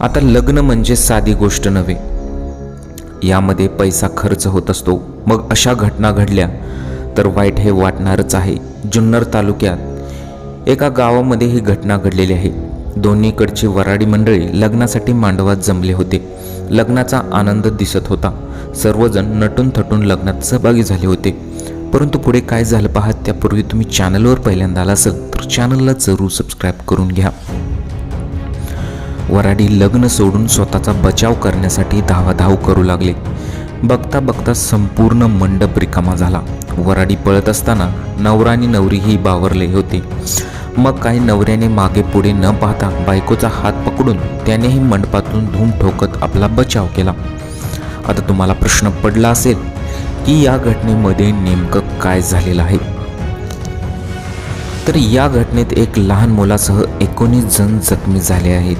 आता लग्न म्हणजे साधी गोष्ट नव्हे. यामध्ये पैसा खर्च होत असतो. मग अशा घटना घडल्या तर वाईट हे वाटणारच आहे. जुन्नर तालुक्यात एका गावामध्ये ही घटना घडलेली आहे. दोन्हीकडची वराडी मंडळी लग्नासाठी मांडवात जमले होते. लग्नाचा आनंद दिसत होता. सर्वजण नटून थटून लग्नात सहभागी झाले होते. परंतु पुढे काय झालं पाहत त्यापूर्वी तुम्ही चॅनलवर पहिल्यांदा आला असेल तर चॅनलला जरूर सबस्क्राईब करून घ्या. वराडी लग्न सोडून स्वतःचा बचाव करण्यासाठी धावाधाव करू लागले. बघता बघता संपूर्ण मंडप रिकामा झाला. वराडी पळत असताना नवरा आणि नवरीही बावरले होते. मग काही नवऱ्याने मागे पुढे न पाहता बायकोचा हात पकडून त्यानेही मंडपातून धूम ठोकत आपला बचाव केला. आता तुम्हाला प्रश्न पडला असेल की या घटनेमध्ये नेमकं काय झालेलं आहे? तर या घटनेत एक लहान मुलासह एकोणीस जण जखमी झाले आहेत.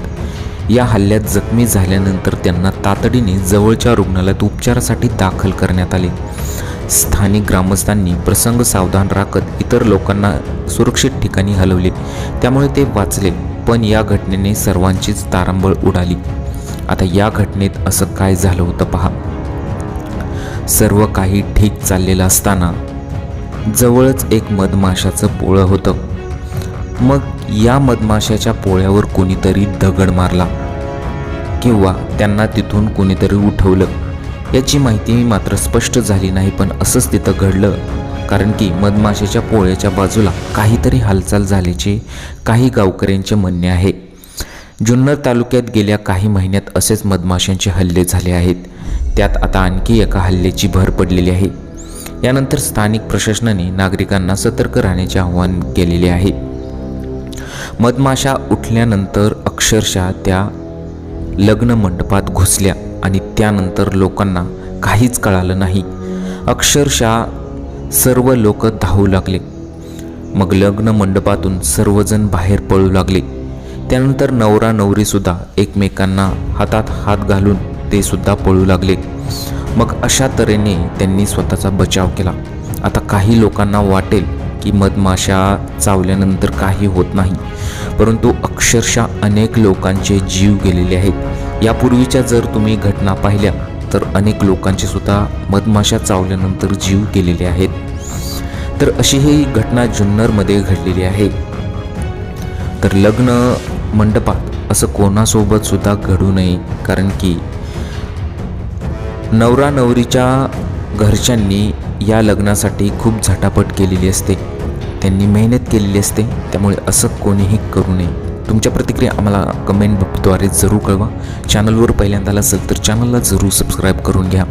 या हल्ल्यात जखमी झाल्यानंतर त्यांना तातडीने जवळच्या रुग्णालयात उपचारासाठी दाखल करण्यात आले. स्थानिक ग्रामस्थांनी प्रसंग सावधान राखत इतर लोकांना सुरक्षित ठिकाणी हलवले. त्यामुळे ते वाचले पण या घटनेने सर्वांचीच तारांबळ उडाली. आता या घटनेत असं काय झालं होतं पहा. सर्व काही ठीक चाललेलं असताना जवळच एक मधमाशाचं पोळं होतं. मग या मधमाशाच्या पोळ्यावर कोणीतरी दगड मारला. किंवा त्यांना तिथून कोणीतरी उठवलं. याची माहिती मात्र स्पष्ट झाली नाही पण असंच तिथं घडलं. कारण की मधमाशाच्या पोळ्याच्या बाजूला काहीतरी हालचाल झाल्याचे काही गावकऱ्यांचे म्हणणे आहे. जुन्नर तालुक्यात गेल्या काही महिन्यात असेच मधमाशांचे हल्ले झाले आहेत. त्यात आता आणखी एका हल्ल्याची भर पडलेली आहे. यानंतर स्थानिक प्रशासनाने नागरिकांना सतर्क राहण्याचे आवाहन केलेले आहे. मधमाशा उठल्यानंतर अक्षरशः त्या लग्न मंडपात घुसल्या आणि त्यानंतर लोकांना काहीच कळालं नाही. अक्षरशः सर्व लोक धावू लागले. मग लग्न मंडपातून सर्वजण बाहेर पळू लागले. त्यानंतर नवरा नवरीसुद्धा एकमेकांना हातात हात घालून ते सुद्धा पळू लागले. मग अशा तऱ्हेने त्यांनी स्वतःचा बचाव केला. आता काही लोकांना वाटेल की मधमाशा चावल्यानंतर काही होत नाही. परंतु अक्षरशः अनेक लोकांचे जीव गेलेले आहेत. यापूर्वीच्या जर तुम्ही घटना पाहिल्या तर अनेक लोकांचे सुद्धा मधमाशा चावल्यानंतर जीव गेलेले आहेत. तर अशी ही घटना जुन्नरमध्ये घडलेली आहे. तर लग्न मंडपात असं कोणासोबत सुद्धा घडू नये कारण की नवरा नवरीच्या घरच्यांनी या लग्नासाठी खूप झटापट केलेली असते. त्यांनी मेहनत केलेली असते त्यामुळे असं कोणीही करू नये. तुमच्या प्रतिक्रिया आम्हाला कमेंटद्वारे जरूर कळवा. चॅनलवर पहिल्यांदा आला असेल तर चॅनलला जरूर सबस्क्राईब करून घ्या.